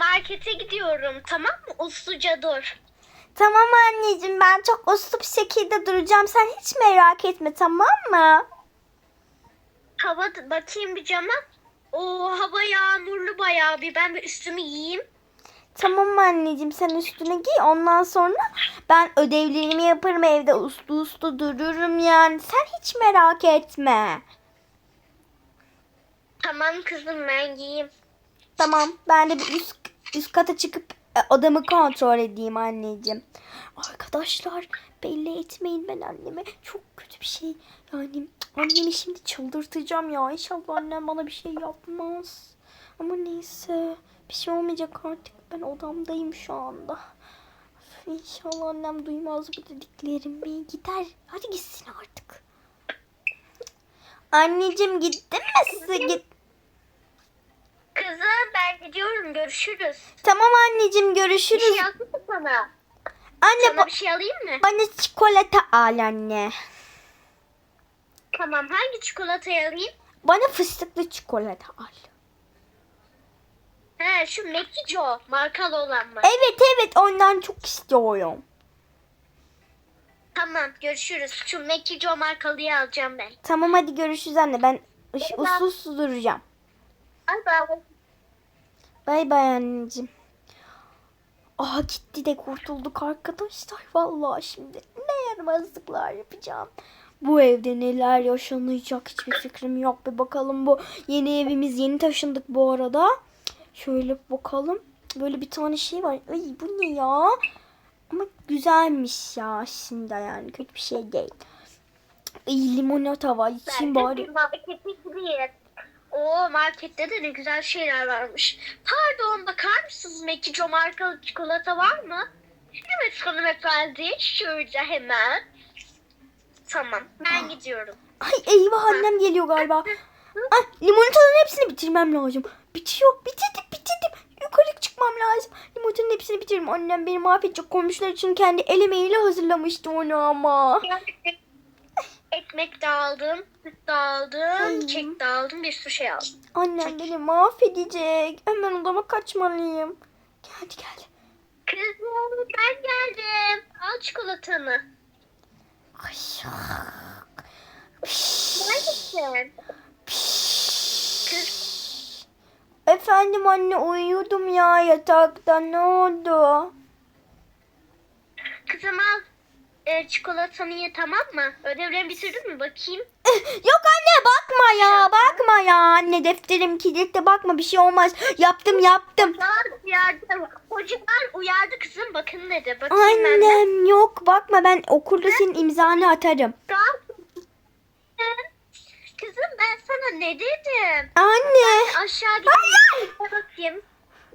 markete gidiyorum tamam mı? Usluca dur. Tamam anneciğim ben çok uslu bir şekilde duracağım. Sen hiç merak etme tamam mı? Hava bakayım bir cama. Oo hava yağmurlu bayağı bir. Ben bir üstümü giyeyim. Tamam anneciğim sen üstüne giy ondan sonra ben ödevlerimi yaparım evde uslu uslu dururum yani. Sen hiç merak etme. Tamam kızım ben giyeyim. Tamam ben de bir üst, üst kata çıkıp e, odamı kontrol edeyim anneciğim. Arkadaşlar belli etmeyin ben anneme. Çok kötü bir şey. Yani annemi şimdi çıldırtacağım ya. İnşallah annem bana bir şey yapmaz. Ama neyse bir şey olmayacak artık. Ben odamdayım şu anda. İnşallah annem duymaz bu dediklerimi. Gider. Hadi gitsin artık. Anneciğim gittin mi? Size git. Kızım Görüşürüz. Tamam anneciğim Bir şey görüşürüz. yaptın mı sana? Anne Sana bir şey alayım mı? bana çikolata al anne. Tamam hangi çikolatayı alayım? Bana fıstıklı çikolata al. He şu Mekico markalı olan mı? Evet evet ondan çok istiyorum. Tamam görüşürüz. Şu Mekico markalıyı alacağım ben. Tamam hadi görüşürüz anne. Ben uslu duracağım. Al bakalım. Bay bay anneciğim. Aa gitti de kurtulduk arkadaşlar. Vallahi şimdi ne yaramazlıklar yapacağım. Bu evde neler yaşanacak hiçbir fikrim yok. Bir bakalım bu yeni evimiz yeni taşındık bu arada. Şöyle bakalım. Böyle bir tane şey var. Ay bu ne ya? Ama güzelmiş ya aslında yani kötü bir şey değil. Ay limonata var. De bari. markete gideyim. Oo markette de ne güzel şeyler varmış. Pardon bakar mısınız Mekico markalı çikolata var mı? Evet hanımefendi şurada hemen. Tamam ben gidiyorum. Ay eyvah annem geliyor galiba. Ay limonataların hepsini bitirmem lazım. Bitiyor. Bitirdim bitirdim. Yukarı çıkmam lazım. Limonatanın hepsini bitiririm. Annem beni mahvedecek. Komşular için kendi el emeğiyle hazırlamıştı onu ama. Ekmek de aldım, süt de aldım, Ay. kek de aldım, bir sürü şey aldım. Annem beni mahvedecek. Hemen odama kaçmalıyım. Geldi geldi. Kızım ben geldim. Al çikolatanı. Ay. Neredesin? Kız Efendim anne uyuyordum ya yatakta ne oldu? Kızım al. E, çikolatanı ye tamam mı? Ödevlerini bitirdin mi? Bakayım. Yok anne bakma ya bakma ya anne defterim kilitli bakma bir şey olmaz. Yaptım yaptım. Hocalar uyardı. Hocalar uyardı kızım. Bakın dedi. Bakayım ben de. Annem yok bakma ben okulda senin imzanı atarım. Kızım ben sana ne dedim? Anne. Aşağı gidip bakayım.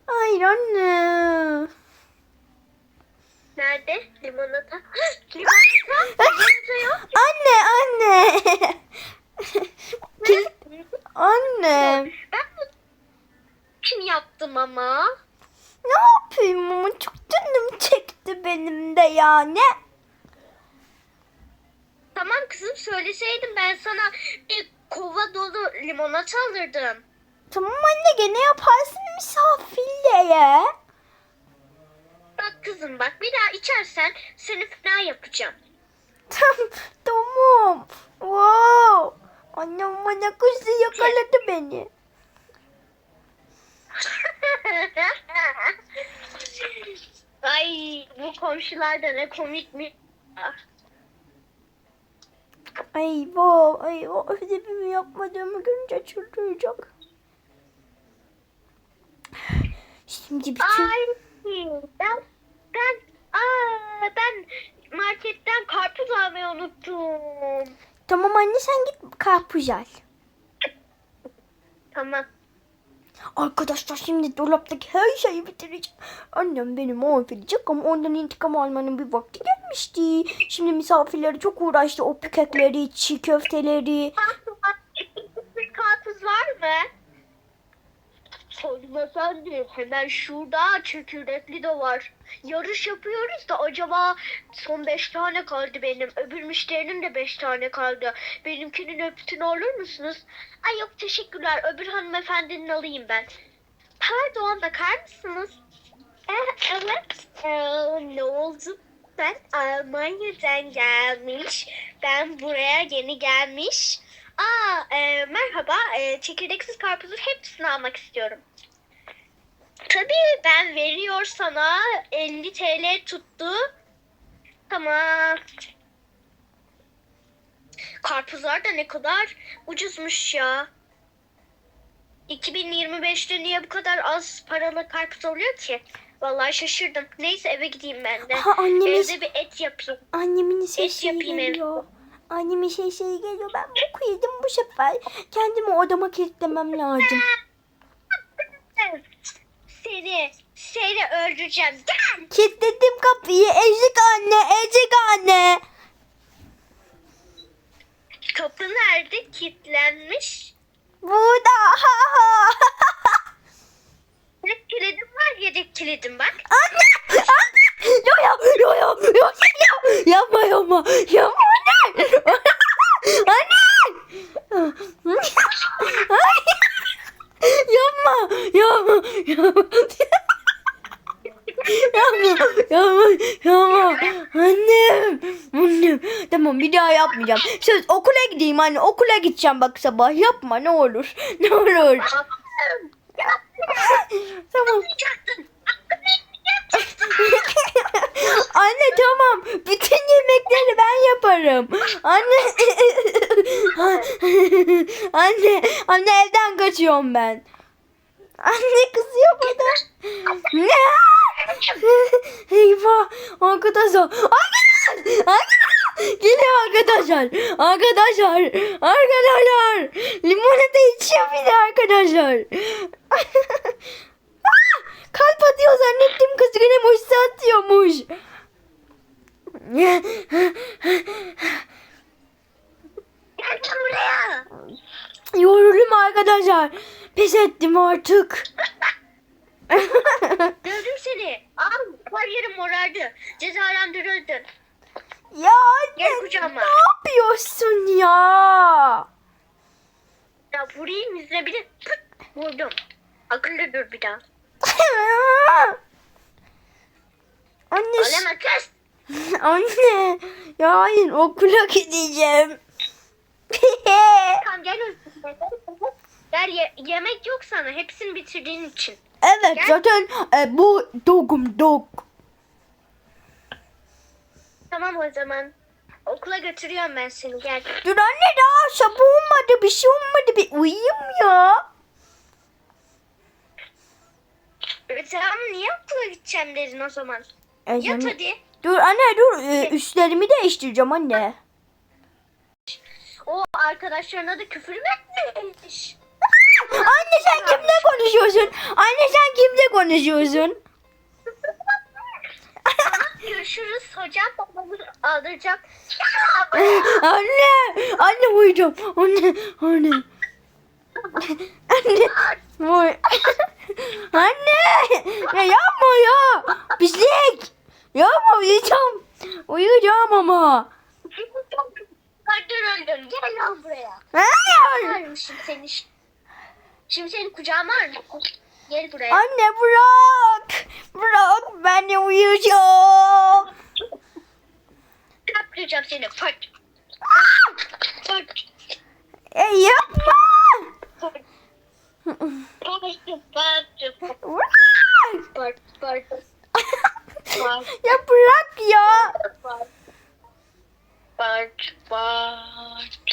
Hayır anne. Nerede? Limonata. Limonata. Limonata yok. Anne anne. Kil- anne. Ben bunu kim yaptım ama? Ne yapayım ama çok canım çekti benim de yani. Tamam kızım söyleseydim ben sana bir kova dolu limonata alırdım. Tamam anne gene yaparsın misafirliğe. Bak kızım bak bir daha içersen seni fena yapacağım. Tamam. Wow. Annem bana kızı yakaladı beni. Ay bu komşular da ne komik mi? Ay wow, ay o ödevimi yapmadığımı görünce çıldıracak. Şimdi bütün... Ay ben ben aa ben marketten karpuz almayı unuttum. Tamam anne sen git karpuz al. Tamam. Arkadaşlar şimdi dolaptaki her şeyi bitireceğim. Annem beni mahvedecek ama ondan intikam almanın bir vakti gelmişti. Şimdi misafirleri çok uğraştı. O kekleri, çiğ köfteleri. Karpuz var mı? Hanımefendi hemen şurada çekirdekli de var. Yarış yapıyoruz da acaba son beş tane kaldı benim. Öbür müşterinin de beş tane kaldı. Benimkinin öpütünü alır mısınız? Ay yok teşekkürler. Öbür hanımefendinin alayım ben. Pardon bakar mısınız? Ee, evet. Ee, ne oldu? Ben Almanya'dan gelmiş. Ben buraya yeni gelmiş. Aa, e, merhaba. E, çekirdeksiz karpuzun hepsini almak istiyorum. Tabii ben veriyor sana 50 TL tuttu. Tamam. Karpuzlar da ne kadar ucuzmuş ya. 2025'te niye bu kadar az paralı karpuz oluyor ki? Vallahi şaşırdım. Neyse eve gideyim ben de. Ha, annemiz- Evde bir et yapayım. Annemin sesi yapayım ev. Geliyor. Annemin sesi geliyor. Ben boku yedim bu sefer. Kendimi odama kilitlemem lazım. Seni, seni öldüreceğim. Gel. Kilitledim kapıyı. Ezik anne, ezik anne. Kapı nerede? Kilitlenmiş. Burada. Ha ha. Yedek kilidim var. Yedek kilidim bak. Anne! Anne! Yo yo yo yo yo yo yapma yapma yapma anne! Anne! Ay! Yapma yapma yapma yapma yapma annem annem tamam bir daha yapmayacağım söz okula gideyim anne okula gideceğim bak sabah yapma ne olur ne olur tamam. Anne tamam. Bütün yemekleri ben yaparım. Anne. anne. Anne evden kaçıyorum ben. Anne kızıyor bana. Ne? Eyvah. Arkadaşlar. Arkadaşlar. Arkadaşlar. Geliyor arkadaşlar. Arkadaşlar. Arkadaşlar. Limonata içiyor bir de arkadaşlar. Ah! Kalp atıyor zannettim kız yine boşsa atıyormuş. Yoruldum arkadaşlar. Pes ettim artık. Gördüm seni. Al her yerim morardı. Cezalandırıldın. ya Gel anne kucağıma. ne yapıyorsun ya? Ya vurayım yüzüne bir de pıt vurdum. Akıllı dur bir daha. Anne, Olema kız. anne. Ya hayır okula gideceğim. Tamam gel Gel ye- yemek yok sana. Hepsini bitirdiğin için. evet Gel. zaten e, bu dogum dog. Tamam o zaman. Okula götürüyorum ben seni gel. Dur anne daha sabah olmadı bir şey olmadı bir uyuyayım ya. E, tamam niye okula gideceğim dedin o zaman? E, Yat yani- hadi. Dur anne dur e, üstlerimi değiştireceğim anne. O arkadaşlarına da küfür mü etmiş? Anne sen kimle konuşuyorsun? Anne sen kimle konuşuyorsun? Görüşürüz hocam. Babamı aldıracağım. anne, anne uyudum. Anne, anne. Anne, uy. anne, ya yapma ya. Pislik. Yapma uyuyacağım. Uyuyacağım ama. Öldür öldür. Gel lan buraya. Hayır. Armışım seni. Şimdi seni kucağıma armışım. Gel buraya. Anne bırak. Bırak beni uyuyacağım. Kaplayacağım seni. Fırt. E, yapma. Fırt. Fırt. Fırt. Bırak. Fırt. Fırt. ya bırak ya. Fırt. Fırt. Fırt.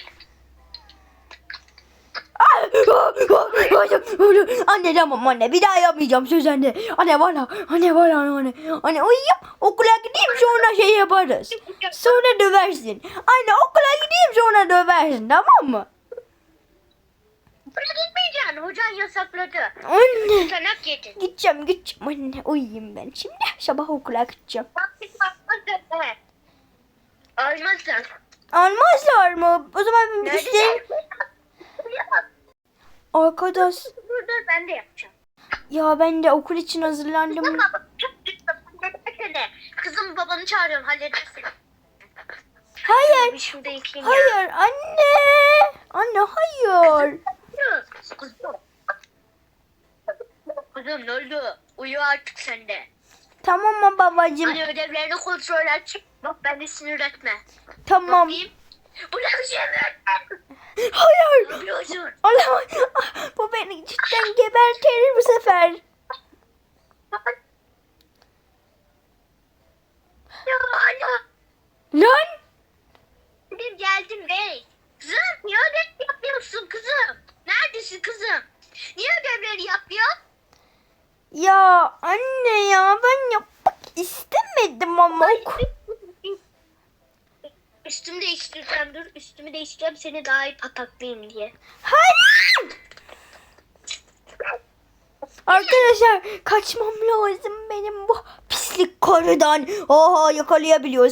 Anne tamam anne bir daha yapmayacağım söz anne. Anne valla anne valla anne. Anne uyuyayım okula gideyim sonra şey yaparız. Sonra döversin. Anne okula gideyim sonra döversin tamam mı? Buraya gitmeyeceksin. Hocan yasakladı. Anne. Sanak yedin. Gideceğim gideceğim anne uyuyayım ben şimdi sabah okula gideceğim. Bir. Almazsan. Almazlar mı? O zaman işte sen? Arkadaş Dur dur ben de yapacağım. ya ben de okul için hazırlandım. Kızım babanı çağırıyorum halledersin. Hayır Şimdi yıkayayım ya. hayır anne anne hayır. Kızım. kızım ne oldu? Uyu artık sen de. Tamam mı babacığım? Hani ödevlerini kontrol et. Bak beni sinir etme. Tamam. Bakayım. Kızım? Hayır. Ne yapıyorsun? Olamaz. Cidden gebertir bu sefer. Lan. Geldim geldim bey. Kızım niye ödev yapıyorsun kızım? Neredesin kızım? Niye ödevleri yapıyor? Ya anne ya ben yapmak istemedim ama. Üstümü değiştireceğim dur. Üstümü değiştireceğim seni daha iyi pataklayayım diye. Hayır. Arkadaşlar kaçmam lazım benim bu pislik karıdan. Oha yakalayabiliyoruz.